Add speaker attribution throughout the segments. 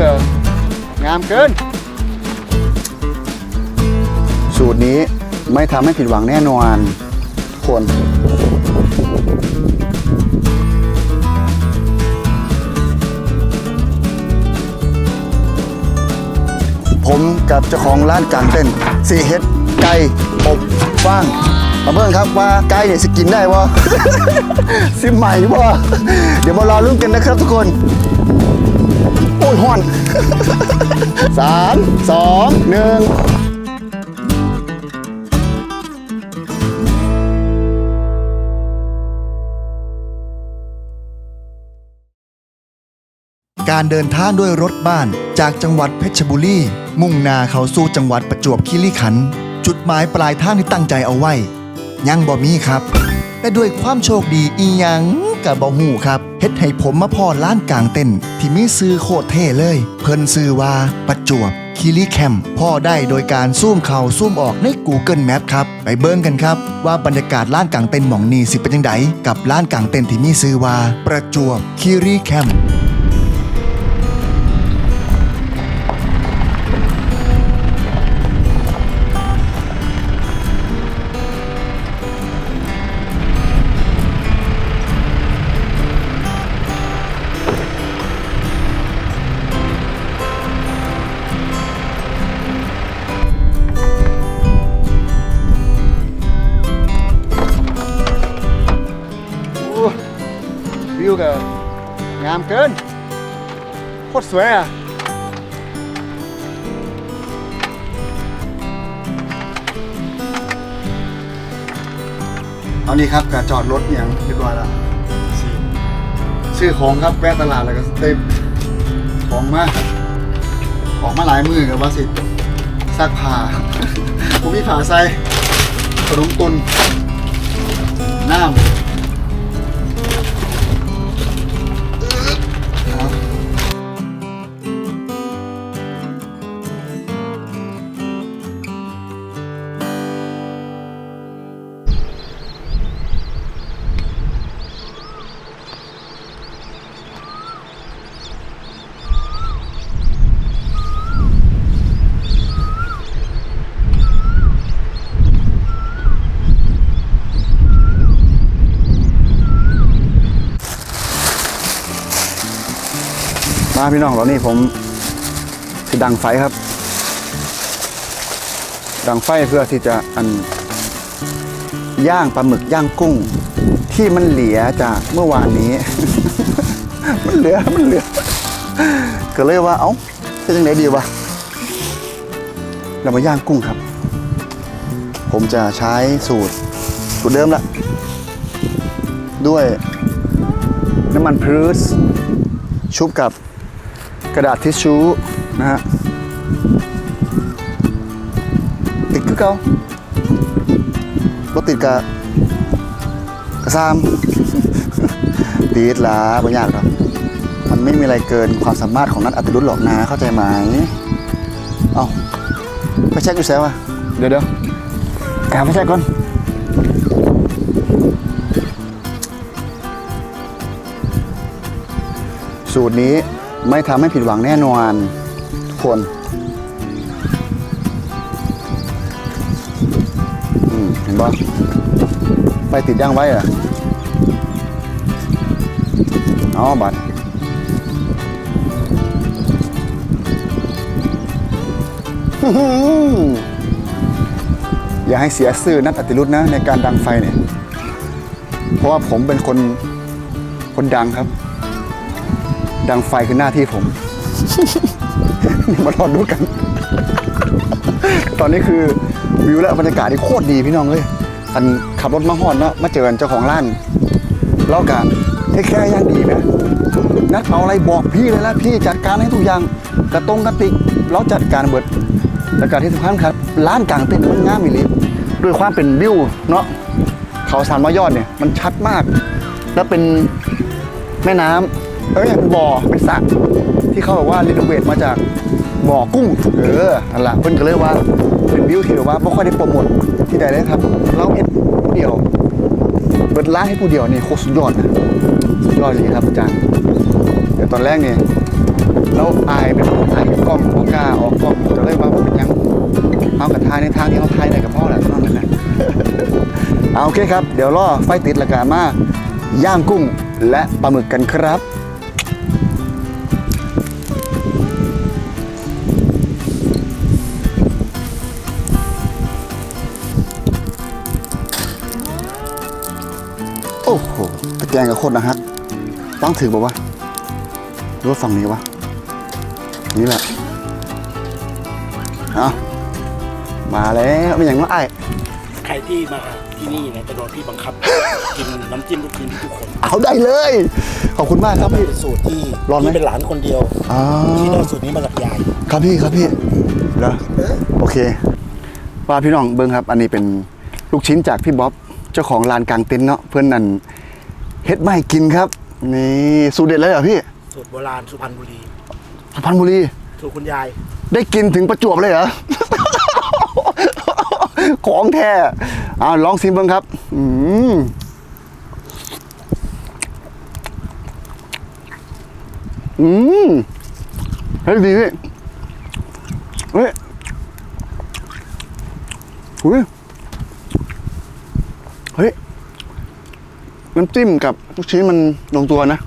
Speaker 1: ก็งามเกิน สูตรนี้ไม่ทำให้ผิดหวังแน่นอนคน ผมกับเจ้าของร้านกลางเต้นสีเฮ็ดไก่อบฟางมาเบิ่งครับว่าไก่เนี่ยสกินได้วะสิมใหม่วะเดี๋ยวมารอลุ้นกันนะครับทุกคน ยฮ้อน สามสองหนึ่ง
Speaker 2: การเดินทางด้วยรถบ้านจากจังหวัดเพชรบุรี มุ่งหน้าเขาสู่จังหวัดประจวบคีรีขันธ์จุดหมายปลายทางที่ตั้งใจเอาไว้ ยังบ่มีครับแต่ด้วยความโชคดีอีหยัง กับบ่หูครับเฮ็ดให้ผมมาพอร้านกลางเต้นที่มีซื้อโคตรเท่เลย เพิ่นซื้อว่าประจวบคิรีแคมป์พ่อได้โดยการซูมเข่าซูมออกใน Google Map ครับ ไปเบิ่งกันครับ ว่าบรรยากาศร้านกลางเต้นหม่องนี้สิเป็นจังไดกับร้านกลางเต้นที่มีซื้อว่าประจวบคิรีแคม
Speaker 1: ก็งามเกิน โคตรสวยอะเอานี่ครับการจอดรถอย่างเรียบร้อยแล้วซื้อของครับแวะตลาดแล้วก็เต็มของมาก ออกมาหลายมือกับว่าสิซักผ้าผมมีผ้าใส่ขนมตุนน้ำครั มาพี่น้องตอนนี้ผมคือดังไฟครับ ดังไฟเพื่อที่จะอันย่างปลาหมึกย่างกุ้ง ที่มันเหลือจากเมื่อวานนี้ มันเหลือมันเหลือ ก็เลยว่าเอ้าจะยังไงดีวะเรามาย่างกุ้งครับ ผมจะใช้สูตรสูตรเดิมละด้วยน้ำมันพรืสชุบกับ ระดาษทิชชู่นะฮะติดคือเก่าบ่ติดกะกระซามติดหลาบ่ยากหรอกมันไม่มีอะไรเกินความสามารถของนักอัตรุษหรอกนะเข้าใจไหมเอาไปเช็คอยู่แซวอะเดี๋ยวเดี๋ยวกาไปเช็คก่อนสูตรนี้ ไม่ทำให้ผิดหวังแน่นอนทุกคนอืมเห็นปะไฟติดย่างไว้เหรอะอ๋อบัตรอย่าให้เสียซื่อนัดอติรุธนะ ในการดังไฟเนี่ย เพราะว่าผมเป็นคนคนดังครับ ดังไฟคือหน้าที่ผม มารอดูกัน ตอนนี้คือวิวและบรรยากาศนี่โคตรดีพี่น้องเลยอันขับรถมาฮอดเนาะมาเจอกันเจ้าของร้านเล่ากันเทคแค่ย่างดีนะนัดเอาอะไรบอกพี่เลยนะพี่จัดการให้ทุกอย่างกระตรงกระติกเราจัดการเบิดแล้วก็ที่สำคัญครับร้านกลางเต็นท์มันงามอีหลีด้วยความเป็นวิวเนาะเขาสานมายอดเนี่ยมันชัดมาก แล้วเป็นแม่น้ำ เอ้ยเป็นบ่อเป็นสระที่เขาบอกว่ารีโนเวทมาจากบ่อกุ้ง เออนั่นละเพิ่นก็เลยว่าเป็นวิวที่แบบว่าไม่ค่อยได้โปรโมทที่ใดเลยครับเราเห็นผู้เดียว เปิดร้านให้ผู้เดียวนี่โคตรสุดยอดนะสุดยอดจริงครับอาจารย์เดี๋ยวตอนแรกเนี่ยแล้วอายเป็นคนอายกล้องกล้าออกกล้องก็เลยว่าเป็นยังเอากระทายในทางที่เขาทายได้กับพ่อแหละนั่นนั่นนะเอาโอเคครับ เดี๋ยวรอไฟติดละกามาย่างกุ้งและปลาหมึกกันครับ อ้โหตะแกรงกับโคตรนะฮะต้องถือบอกว่าหรือว่าฝั่งนี้วะ นี่แหละเอามาแล้วไม่อย่างน้อยไอ้าย
Speaker 3: ใครที่มาที่นี่เนี่ยจะโดนพี่บังคับ กินน้ำจิ้มลูกชิ้นทุกคน
Speaker 1: เอาได้เลย ขอบคุณมากครับพี่
Speaker 3: เป็นสูตรที่
Speaker 1: ร้อนไหม
Speaker 3: ที่เป็นหลานคนเดียว
Speaker 1: อ๋อ
Speaker 3: ที่ได้สูตรนี้มาจากยาย
Speaker 1: ครับพี่ครับพี่เหรอโอเค ว่าพี่น้องเบิ้งครับ อันนี้เป็นลูกชิ้นจากพี่บ๊อบ เจ้าของร้านกลางเต็นท์เนาะเพื่อนนั่นเฮ็ดไม่กินครับ นี่สูตรเด็ดเลยเหรอพี่
Speaker 3: สูตรโบราณสุพรรณบุรี
Speaker 1: สุพรรณบุรี
Speaker 3: สูตรคุณยาย
Speaker 1: ได้กินถึงประจวบเลยเหรอ ของแท้อ่าลองซิมเบิ้งครับ อืมอืมเฮ้ยดีพี่เฮ้ยอุ้ยเฮ้ยน้ำจิ้มกับลูกชิ้นมันลงตัวนะ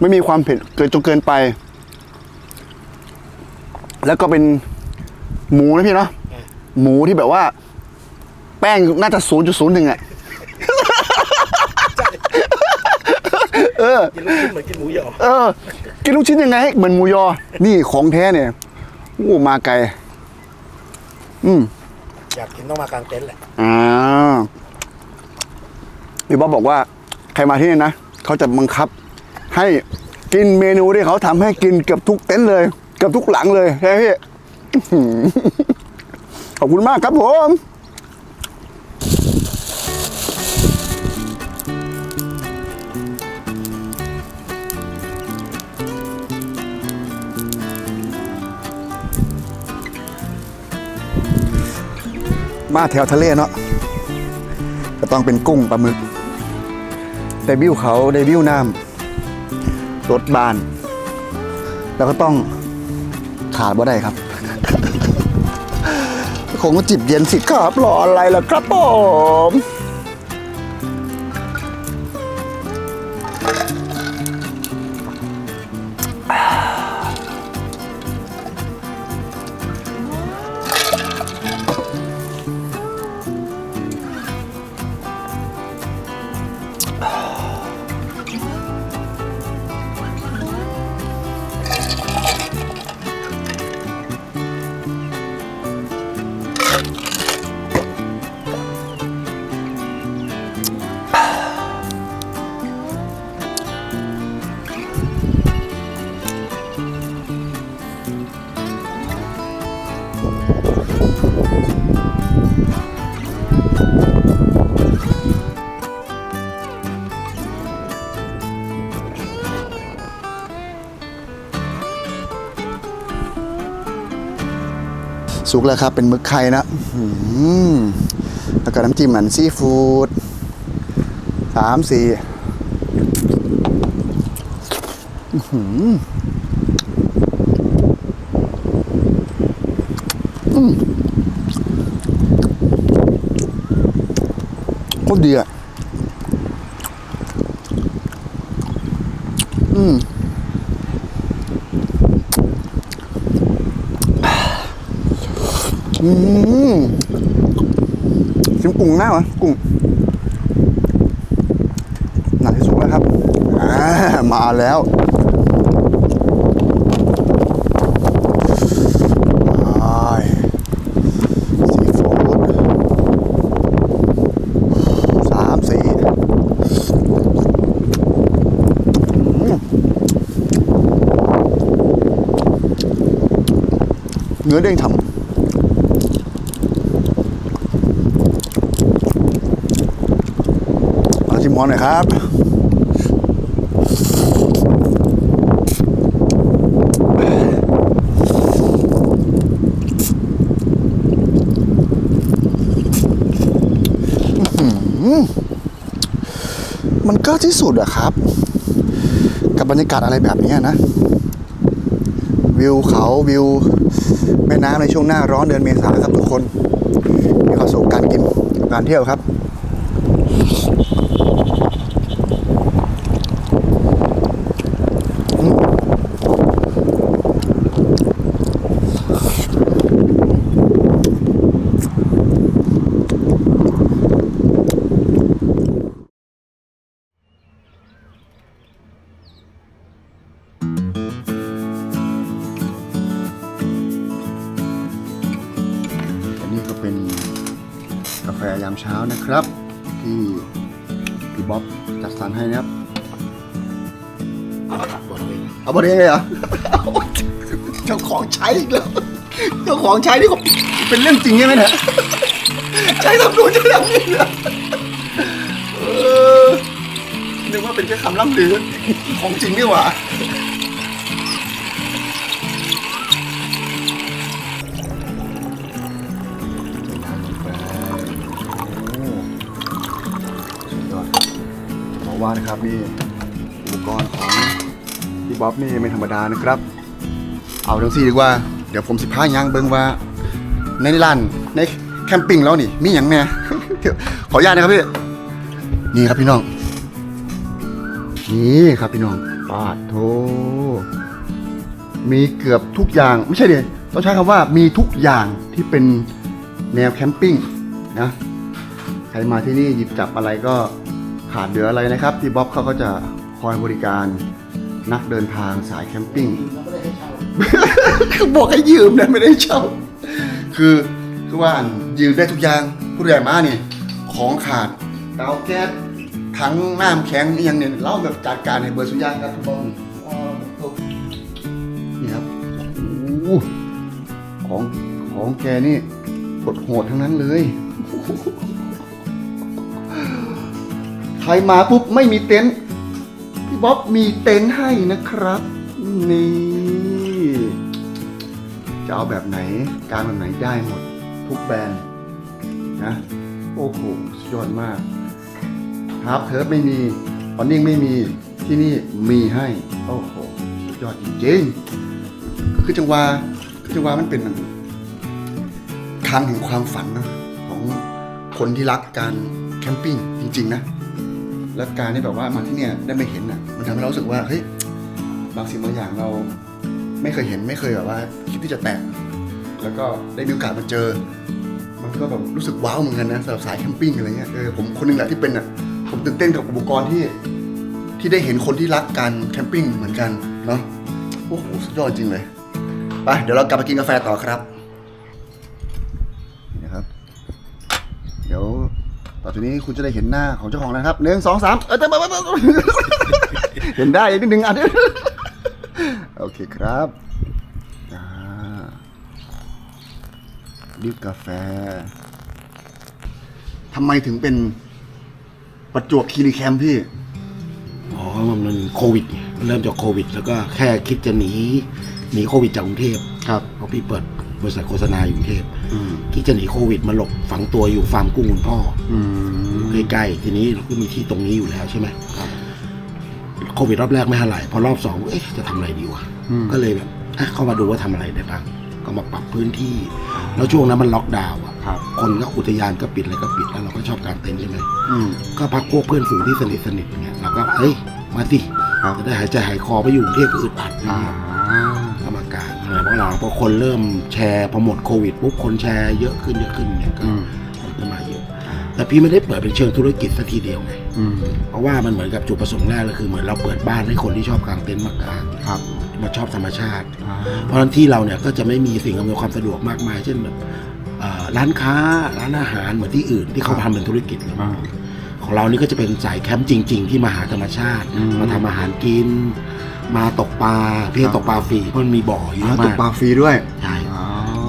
Speaker 1: ไม่มีความเผ็ดเกินจนเกินไป แล้วก็เป็นหมูนะพี่เนาะหมูที่แบบว่า แป้งน่าจะศูนย์จุดศูนย์หนึ่งอะเออ
Speaker 3: กินลูกชิ้นเหมือนกินหมูหยอ
Speaker 1: เออ กินลูกชิ้นยังไงให้เหมือนหมูยอ นี่ของแท้เนี่ยโอ้มาไกลอืม
Speaker 3: อยากกินต้องมากลางเต็นท์แหละ
Speaker 1: อ่าพี่บ๊อบบอกว่าใครมาที่นี่นะเขาจะบังคับ ให้กินเมนูที่เขาทำให้กินเกือบทุกเต็นท์เลยเกือบทุกหลังเลยใช่ไหมพี่ขอบคุณมากครับผม มาแถวทะเลเนาะก็ต้องเป็นกุ้งปลาหมึกไดบิวเขาไดบิวน้ำรถบาน แล้วก็ต้องขาดบ่ได้ครับ คงจิบเย็นสิครับรออะไรล่ะครับผม สุกแล้วครับ เป็นมึกไข่นะแล้วก็น้ำจิ้มเหมือนซีฟู้ดสามสี่โคตรดีอะ อืมชิมกุ้งหน้าวะกุ้งหนักที่สุดแล้วครับามาแล้วอ้ายซีฟู้ดสามสี่เนื้อเด้งฉ่ำ มาชิมหม อนหน่อยครับมันก็ที่สุดอะครับ กับบรรยากาศอะไรแบบนี้นะ วิวเขาวิวแม่น้ำในช่วงหน้าร้อนเดือนเมษาครับทุกคน มีความสุขการกินการเที่ยวครับ ฟยามเช้านะครับ ที่พี่บ๊อบจัดสรรให้นะครับ
Speaker 3: บอกเลย
Speaker 1: เอาบริเองเลยเหรอเจ้าของใช้อีกแล้วเจ้าของใช้นี่ก็เป็นเรื่องจริงใช่ไหมเนี่ยใช้ทำดูนใช้ทำนี่เหรอเออนึกว่าเป็นแค่คำล่ำลือของจริงนี่หว่า นะครับนี่อุปกรณ์ของพี่บ๊อบนี่ไม่ธรรมดานะครับ เอาทั้งสี่ดีกว่า เดี๋ยวผมสิพายางเบิ่งว่าในร้านในแคมปิ้งแล้วนี่ มีอย่างแน่ขออนุญาตนะครับพี่นี่ครับพี่น้อง นี่ครับพี่น้องปาดโทมีเกือบทุกอย่างไม่ใช่ดิต้องใช้คำว่ามีทุกอย่างที่เป็นแนวแคมปิ้งนะใครมาที่นี่หยิบจับอะไรก็ ขาดเหลืออะไรนะครับพี่บ๊อบเขาก็จะคอยบริการนักเดินทางสายแคมปิ้งคือบอกให้ยืมนะไม่ได้เช่า คือคือว่ายืมได้ทุกอย่างผู้ใหญ่มาเนี่ยของขาดเตาแก๊สถังน้ำแข็งอย่างเนี่ยเราแบบจัดการให้เบอร์สุดยางครับทุกคนอ๋อนี่ครับของของแกนี่โหดทั้งนั้นเลย ใครมาปุ๊บไม่มีเต็นท์พี่บ๊อบมีเต็นท์ให้นะครับ นี่ จะเอาแบบไหนการแบบไหนได้หมด ทุกแบรนด์นะ โอ้โหสุดยอดมากฮาร์ปเทิร์ฟไม่มีออนนิ่งไม่มีที่นี่มีให้ โอ้โหสุดยอดจริงๆคือจังหวะคือจังหวะมันเป็นทางแห่งความฝันนะของคนที่รักการแคมปิ้งจริง ๆ นะ และการที่แบบว่ามาที่เนี่ยได้ไม่เห็นอะ มันทำให้เรารู้สึกว่าเฮ้ยบางสิ่งบางอย่างเราไม่เคยเห็นไม่เคยแบบว่าคิดที่จะแตะแล้วก็ได้มีโอกาสมาเจอ มันก็แบบรู้สึกว้าวเหมือนกันนะสำหรับสายแคมปิ้งอะไรเงี้ยเออผมคนหนึงแหละที่เป็นอะผมตื่นเต้นกับอุปกรณ์ที่ที่ได้เห็นคนที่รักการแคมปิ้งเหมือนกันเนาะโอ้โหสุดยอดจริงเลยไปเดี๋ยวเรากลับไปกินกาแฟต่อครับนี่นะครับ เดี๋ยว ต่อจากนี้คุณจะได้เห็นหน้าของเจ้าของนะครับหนึ่งสองสามเออเดี๋ยวเห็นได้อีกนิดนึงอะโอเคครับอ่าดิบกาแฟทำไมถึงเป็นประจวบคีรีแคมป์พี่
Speaker 3: อ๋อ มันโควิดไงเริ่มจากโควิด แล้วก็แค่คิดจะหนี หนีโควิดจากกรุงเทพ
Speaker 1: ครับ
Speaker 3: เพราะพี่เปิดบริษัทโฆษณาอยู่กรุงเทพ
Speaker 1: อืม
Speaker 3: คิดจะหนีโควิดมาหลบฝังตัวอยู่ฟาร์มกุ้งคุณพ่อ
Speaker 1: อืม
Speaker 3: ใกล้ๆทีนี้เราก็มีที่ตรงนี้อยู่แล้วใช่ไหม
Speaker 1: ครับ
Speaker 3: โควิดรอบแรกไม่เท่าไหร่พอรอบสองเอ๊ะจะทำอะไรดีวะ
Speaker 1: อืม
Speaker 3: ก็เลยแบบอะเข้ามาดูว่าทำอะไรได้บ้างก็มาปรับพื้นที่ แล้วช่วงนั้นมันล็อกดาวน์อะ
Speaker 1: ครับ
Speaker 3: คนก็อุทยานก็ปิดอะไรก็ปิดแล้วเราก็ชอบการเต็นท์ใช่ไหม
Speaker 1: อืม
Speaker 3: ก็พักพวกเพื่อนฝูงที่สนิทสนิทๆเนี่ยเราก็เฮ้ยมาสิ
Speaker 1: ครับ
Speaker 3: จะได้หายใจหายคอไปอยู่กรุงเทพก็อึดอัด
Speaker 1: อ่า
Speaker 3: กรรมกา หลังพอคนเริ่มแชร์พอหมดโควิดปุ๊บคนแชร์เยอะขึ้นเยอะขึ้นเนี่ยก็
Speaker 1: อืม
Speaker 3: มันก็มาเยอะแต่พี่ไม่ได้เปิดเป็นเชิงธุรกิจสักทีเดียวไง
Speaker 1: อืม
Speaker 3: เพราะว่ามันเหมือนกับจุดประสงค์แรกเลยคือเหมือนเราเปิดบ้านให้คนที่ชอบกางเต็นท์มากาง
Speaker 1: ครับ
Speaker 3: มาชอบธรรมชาติ
Speaker 1: อ่า
Speaker 3: เพราะฉะนั้นที่เราเนี่ยก็จะไม่มีสิ่งอำนวยความสะดวกมากมาย เช่นแบบเอ่อร้านค้าร้านอาหารเหมือนที่อื่นที่เขาทำเป็นธุรกิจ
Speaker 1: อ่า
Speaker 3: ของเรานี่ก็จะเป็นสายแคมป์จริง ๆ ที่มาหาธรรมชาติ
Speaker 1: อืม
Speaker 3: มาทำอาหารกิน มาตกปลาเพี่ตกปลาฟรีเพราะมันมีบ่อเย
Speaker 1: อ่า
Speaker 3: อะ
Speaker 1: ต
Speaker 3: มากก
Speaker 1: ปลาฟรีด้วย
Speaker 3: ใช่
Speaker 1: อ๋อ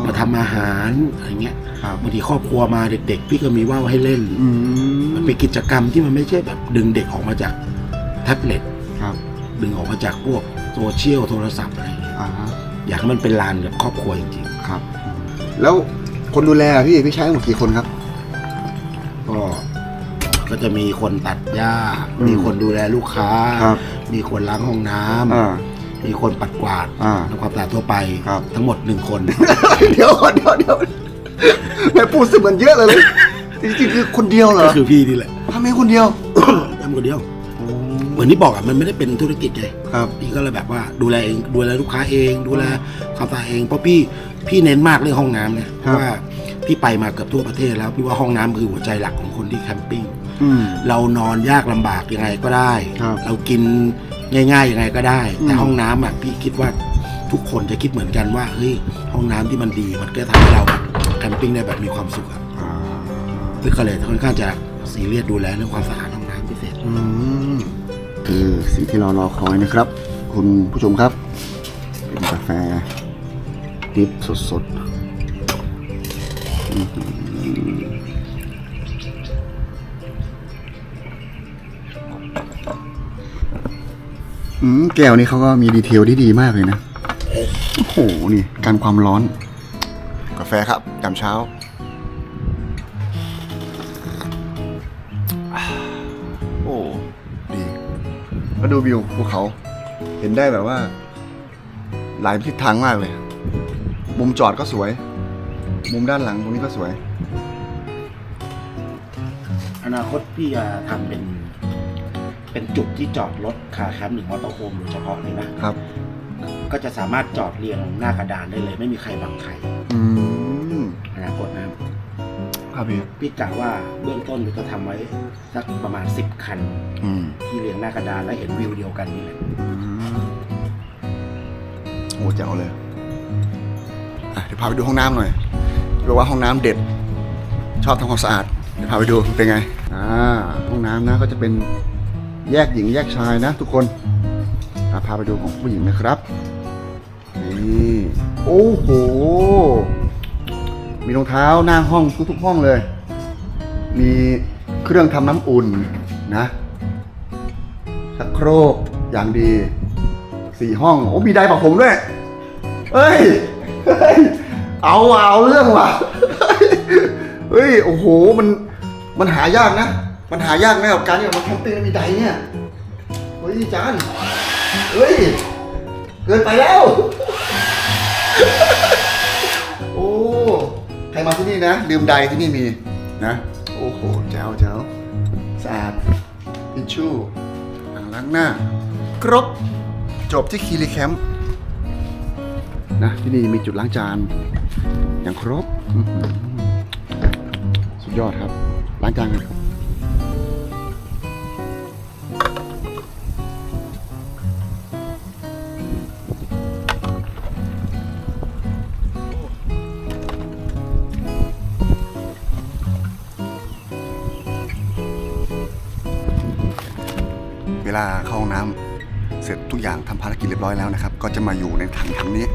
Speaker 3: มาทำอาหารอะไรเงี้ย
Speaker 1: ครับ
Speaker 3: บางทีครอบครัวมาเด็ก ๆ พี่ก็มีว่าวให้เล่น
Speaker 1: อืม
Speaker 3: มันเป็นกิจกรรมที่มันไม่ใช่แบบดึงเด็กออกมาจากแท็บเล็ต
Speaker 1: ครับ
Speaker 3: ดึงออกมาจากพวกโซเชียลโทรศัพท์อะไรเงี้ย
Speaker 1: อ่าฮะ
Speaker 3: อยากให้มันเป็นลานแบบครอบครัวจริง
Speaker 1: ครับ แล้วคนดูแลอะพี่พี่ใช้ทั้งหมดกี่คนครับ
Speaker 3: ๆก็ก็จะมีคนตัดหญ้า
Speaker 1: อืม
Speaker 3: มีคนดูแลลูกค้า
Speaker 1: ครับ
Speaker 3: มีคนล้างห้องน้ำ
Speaker 1: อ่า
Speaker 3: มีคนปัดกวาด
Speaker 1: อ่า
Speaker 3: ทำความสะอาดทั่วไป
Speaker 1: ครับ
Speaker 3: ทั้งหมดหนึ่งคน
Speaker 1: เดี๋ยวก่อนเดี๋ยวเดี๋ยวแม่พูดเสมือนเยอะเลย จริงๆคือคนเดียวเหรอ
Speaker 3: ก็คือพี่นี่แหละ
Speaker 1: ทำไมคนเดียว
Speaker 3: ทำคนเดียว เหมือนที่บอกอะมันไม่ได้เป็นธุรกิจไง
Speaker 1: ครับ
Speaker 3: พี่ก็เลยแบบว่าดูแลเองดูแลลูกค้าเอง ดูแลความสะอาดเองเพราะพี่พี่เน้นมากเรื่องห้องน้ำเนี่ยเพราะว่าพี่ไปมาเกือบทั่วประเทศแล้วพี่ว่าห้องน้ำคือหัวใจหลักของคนที่แคมปิ้ง
Speaker 1: อืม
Speaker 3: เรานอนยากลำบากยังไงก็ได้
Speaker 1: ครับ
Speaker 3: เรากินง่ายๆยังไงก็ได้ แต่
Speaker 1: อืม
Speaker 3: ห้องน้ำอะพี่คิดว่าทุกคนจะคิดเหมือนกันว่าเฮ้ยห้องน้ำที่มันดีมันก็ทำให้เราแคมปิ้งได้แบบมีความสุขอะ
Speaker 1: อ่า
Speaker 3: พี่ก็เลยค่อนข้างจะซีเรียสดูแลเรื่องความสะอาดห้องน้ำพิเศษ
Speaker 1: อืมคือสิ่งที่เรารอคอยนะครับ คุณผู้ชมครับ เป็นกาแฟดริบสดๆอื้อหือ อืมแก้วนี้เขาก็มีดีเทลที่ดีมากเลยนะ โอ้โห นี่กันความร้อน กาแฟครับยามเช้า โอ้ ดี แล้วดูวิวภูเขา เห็นได้แบบว่า หลายทิศทางมากเลย มุมจอดก็สวย มุมด้านหลังตรงนี้ก็สวย
Speaker 3: อนาคตพี่จะทำเป็น เป็นจุดที่จอดรถคาแคมป์หรือมอเตอร์โฮมโดยเฉพาะเลยนะครับ ก็จะสามารถจอดเรียงหน้ากระดานได้เลย ไม่มีใครบังใคร
Speaker 1: อืม
Speaker 3: อนาคตนะครับ
Speaker 1: พี่
Speaker 3: พี่กะว่าเบื้องต้นจะทำไว้สักประมาณ10คัน
Speaker 1: อืม
Speaker 3: ที่เรียงหน้ากระดานและเห็นวิวเดียวกันนี่แหละ
Speaker 1: อืมโอ้เจ๋งเลยอะเดี๋ยวพาไปดูห้องน้ำหน่อยเรียกว่าห้องน้ำเด็ด ชอบทำความสะอาด เดี๋ยวพาไปดูเป็นไง อ่า ห้องน้ำนะก็จะเป็น แยกหญิงแยกชายนะ ทุกคนพาไปดูของผู้หญิงนะครับนี่โอ้โห มีรองเท้าหน้าห้องทุกๆห้องเลย มีเครื่องทำน้ำอุ่นนะชักโครกอย่างดีสี่ห้อง โอ้มีไดร์ปะผมด้วยเฮ้ยเฮ้ย เอาเอาเรื่องว่ะ เฮ้ย โอ้โห มัน มันหายากนะ มันหายากนะกับการที่เรามาแคมปิ้งแล้วมีไดเนี่ยเฮ้ยจานเฮ้ยเกินไปแล้ว โอ้ใครมาที่นี่นะลืมไดที่นี่มีนะโอ้โหแจ๋วแจ๋วสะอาดทิชชู่อ่างล้างหน้า ครบจบที่คีรีแคมป์นะที่นี่มีจุดล้างจานอย่างครบ สุดยอดครับ ล้างจานกันครับ ทุกอย่างทำภารกิจเรียบร้อยแล้วนะครับ ก็จะมาอยู่ในถังถังนี้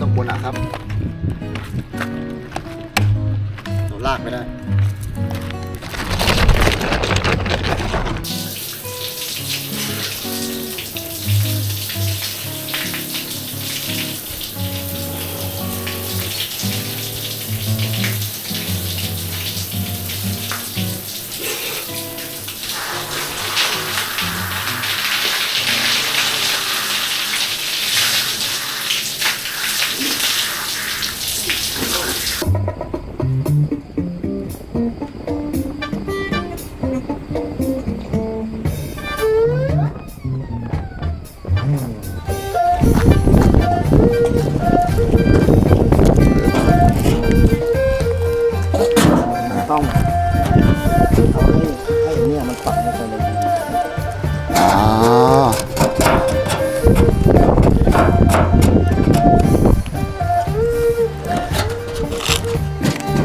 Speaker 1: ต้องบนนะครับเราลากไม่ได้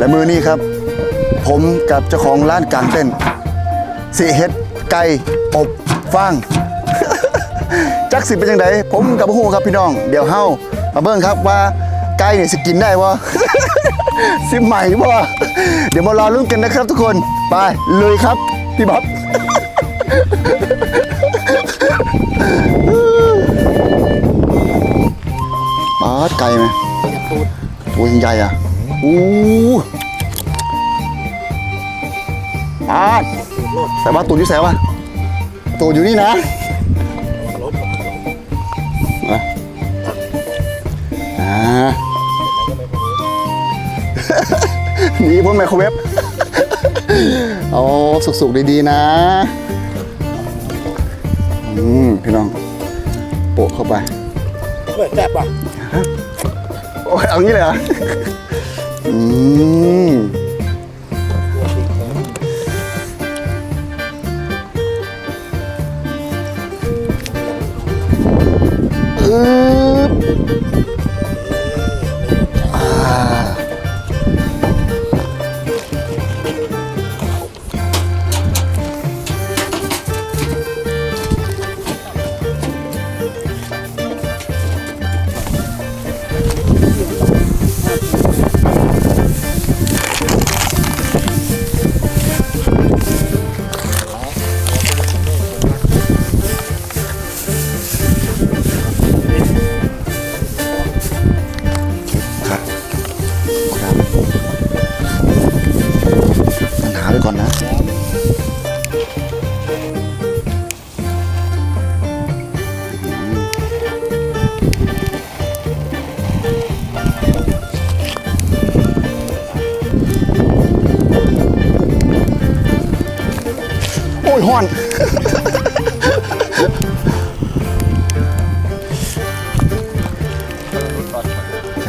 Speaker 1: และมือนี้ครับ ผมกับเจ้าของร้านกลางเต้นสีเฮ็ดไก่อบฟาง จักสิเป็นยังไงผมกับพ่อฮูครับพี่น้อง เดี๋ยวเฮามาเบิ่งครับว่าไก่นี่สิกินได้บ่สิใหม่บ่เดี๋ยวมารอลุ้นกันนะครับทุกคนไปลุยครับพี่บ๊อบดไก่ไหม
Speaker 3: อย่าตูด
Speaker 1: ตัวใหญ่อะอู้ ปาด
Speaker 3: ตูดโลด
Speaker 1: แต่ว่าตูดอยู่แสวะตูดอยู่นี่นะ
Speaker 3: รถ
Speaker 1: อะอ่าหนีพ้นไมโครเวฟเอาสุกๆดีๆนะ อืม พี่น้อง โปะเข้าไป
Speaker 3: เปิดแซ่บป่ะ
Speaker 1: โอ้ยเอางี้เลยเหรอ อืม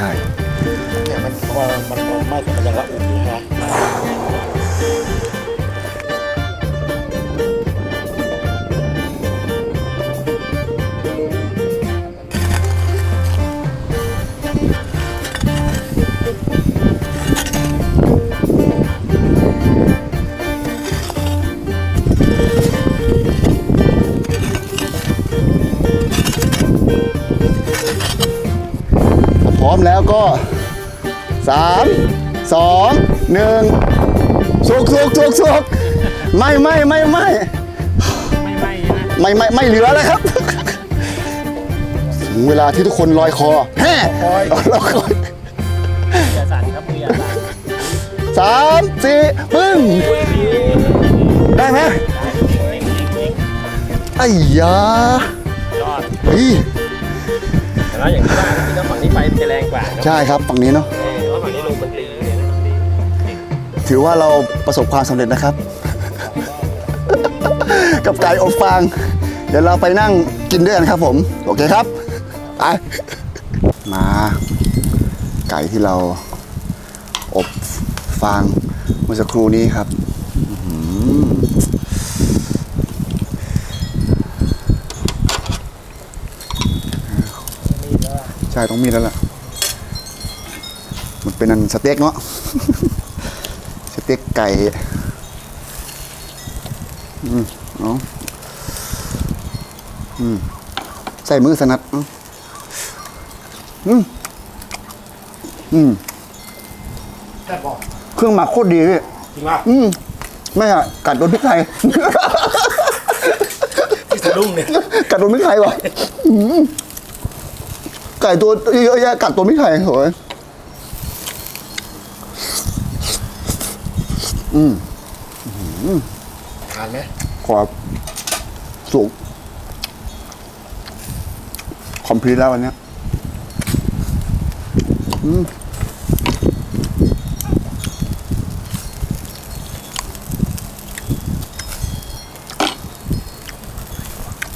Speaker 1: ช่
Speaker 3: เนี่ยมันพอมันมันไหม้แต่มันยังละอุอยู่นะ
Speaker 1: แล้วก็สามสองหนึ่งสุกสุกสุกสุกไม่ไม่ไม่ไม่
Speaker 3: ไม่ไหม้ใช่ไม่
Speaker 1: ไม่ไม่เหลือแล้วครับ ถึงเวลาที่ทุกคนลอยคอแฮ่ลอยคอ
Speaker 3: อย่าสั่นครับมืออย่าสั่น
Speaker 1: สามสี่ปึ้ง ได้ไหมไอ้ยา
Speaker 4: อด
Speaker 1: เฮ้ย
Speaker 4: แต่แล้วอย่างที่ว่า นี้ไฟมันจะแรงกว่าเนอะ
Speaker 1: ใช่ครับฝั่งนี้เนาะ
Speaker 4: เออเพราะฝั่งนี้ลมมันตีเนี่ยนะตี
Speaker 1: ถือว่าเราประสบความสำเร็จนะครับ กับไก่อบฟาง เดี๋ยวเราไปนั่งกินด้วยกันครับผม โอเคครับไปมา ไก่ที่เราอบฟางเมื่อสักครู่นี้ครับอื้อหือใช่ ต้องมีแล้วล่ะ มันเป็นอันสเต็กเนาะ สเต็กไก่ อืมเอาอืม ใส่มือสนัด อืม อืมอืม
Speaker 3: แซ่บบอก
Speaker 1: เครื่องหมักโคตรดีพี่
Speaker 3: จริงป่ะ
Speaker 1: อืม ไม่อะกัดโดนพริกไทย
Speaker 3: ที่สะดุ้งเนี่ย
Speaker 1: กัดโดนพริกไทยว่ะอืม ไก่ตัวเยอะแยะกัดตัวพริกไทยโหยอืม
Speaker 3: ทานไหม
Speaker 1: ขอสุกคอมพลีทแล้ววันเนี้ยอืม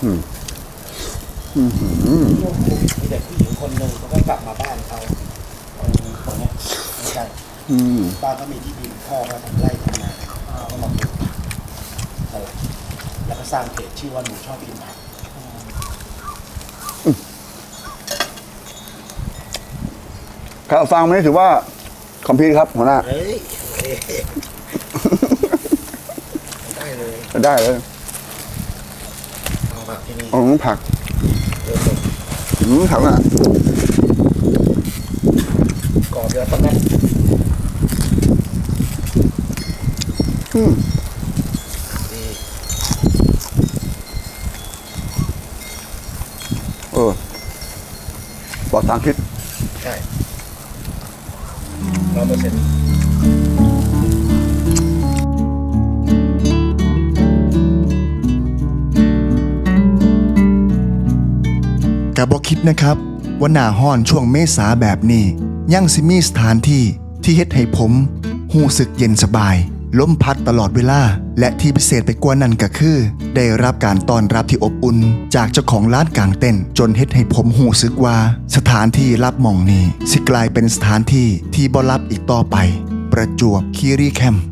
Speaker 1: อืม
Speaker 3: มีเด็กผู้หญิง คนหนึ่งเขาก็กลับมาบ้านเขาตรงนี้ไม่ใช่
Speaker 1: อืม
Speaker 3: บ้านเขามีที่ดินพ่อก็ทำไร่ทำนาก็มาปลูกสลัดแล้วก็สร้างเพจชื่อว่าหนูชอบกินผัก
Speaker 1: ครับฟังไม่ได้ถือว่าคอมพลีทครับหัวหน้า
Speaker 3: เฮ้ยเฮ้ยได้เลย
Speaker 1: ได้เลย
Speaker 3: เอาผักที่นี่
Speaker 1: เอาผัก
Speaker 3: เออ
Speaker 1: อืมผักอะ
Speaker 3: กรอบเดี๋ยวตอนนั้น
Speaker 1: อืม
Speaker 3: ดี
Speaker 1: เออปลอดสารพิษ
Speaker 4: ใช่ร้อยเปอร์เซ็นต์
Speaker 2: กะบอคิดนะครับว่าหน้าห้อนช่วงเมษาแบบนี้ยังสิมีสถานที่ที่เฮ็ดให้ผมหูสึกเย็นสบายล้มพัดตลอดเวลา และที่พิเศษไปกว่านั้นก็คือ ได้รับการต้อนรับที่อบอุ่น จากเจ้าของร้านกลางเต้น จนเฮ็ดให้ผมหูสึกว่า สถานที่รับมองนี้ สิกลายเป็นสถานที่ที่บ่รับอีกต่อไป ประจวบคีรีแคมป์